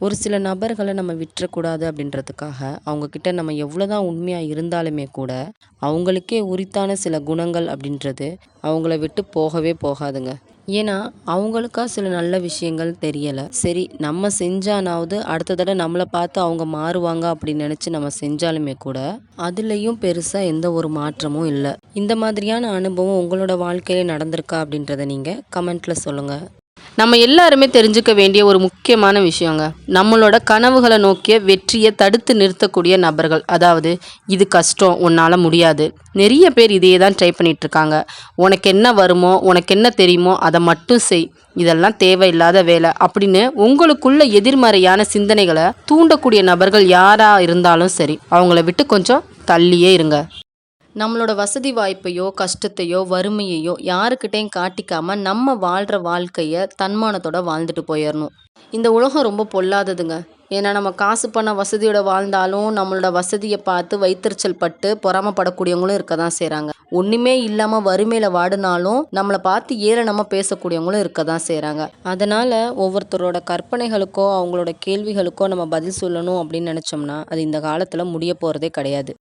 ஒரு சில நபர்களை நம்ம விட்டுறக்கூடாது அப்படின்றதுக்காக அவங்கக்கிட்ட நம்ம எவ்வளோ தான் உண்மையாக இருந்தாலுமே கூட அவங்களுக்கே உரித்தான சில குணங்கள் அப்படின்றது அவங்கள விட்டு போகவே போகாதுங்க. ஏன்னா அவங்களுக்கா சில நல்ல விஷயங்கள் தெரியலை. சரி நம்ம செஞ்சானாவது அடுத்த தடவை நம்மளை பார்த்து அவங்க மாறுவாங்க அப்படின்னு நினச்சி நம்ம செஞ்சாலுமே கூட அதுலேயும் பெருசாக எந்த ஒரு மாற்றமும் இல்லை. இந்த மாதிரியான அனுபவம் உங்களோட வாழ்க்கையில் நடந்திருக்கா அப்படின்றத நீங்கள் கமெண்ட்டில் சொல்லுங்கள் நம்ம எல்லாருமே தெரிஞ்சுக்க வேண்டிய ஒரு முக்கியமான விஷயங்க. நம்மளோட கனவுகளை நோக்கிய வெற்றியை தடுத்து நிறுத்தக்கூடிய நபர்கள். அதாவது இது கஷ்டம் உன்னால் முடியாது. நிறைய பேர் இதையே தான் ட்ரை பண்ணிகிட்ருக்காங்க இருக்காங்க உனக்கு என்ன வருமோ உனக்கு என்ன தெரியுமோ அதை மட்டும் செய். இதெல்லாம் தேவையில்லாத வேலை அப்படின்னு உங்களுக்குள்ள எதிர்மறையான சிந்தனைகளை தூண்டக்கூடிய நபர்கள் யாராக இருந்தாலும் சரி அவங்கள விட்டு கொஞ்சம் தள்ளியே இருங்க. நம்மளோட வசதி வாய்ப்பையோ கஷ்டத்தையோ வறுமையையோ யாருக்கிட்டையும் காட்டிக்காம நம்ம வாழ்கிற வாழ்க்கையை தன்மானத்தோட வாழ்ந்துட்டு போயிடணும் இந்த உலகம் ரொம்ப பொல்லாததுங்க. ஏன்னா நம்ம காசு பண்ண வசதியோட வாழ்ந்தாலும் நம்மளோட வசதியை பார்த்து வைத்தறிச்சல் பட்டு பொறாமப்படக்கூடியவங்களும் இருக்க தான் செய்கிறாங்க ஒன்றுமே இல்லாமல் வறுமையில் வாடினாலும் நம்மளை பார்த்து ஏளனமாக பேசக்கூடியவங்களும் இருக்க தான் செய்கிறாங்க அதனால் ஒவ்வொருத்தரோட கற்பனைகளுக்கோ அவங்களோட கேள்விகளுக்கோ நம்ம பதில் சொல்லணும் அப்படின்னு நினச்சோம்னா அது இந்த காலத்தில் முடிய போகிறதே கிடையாது.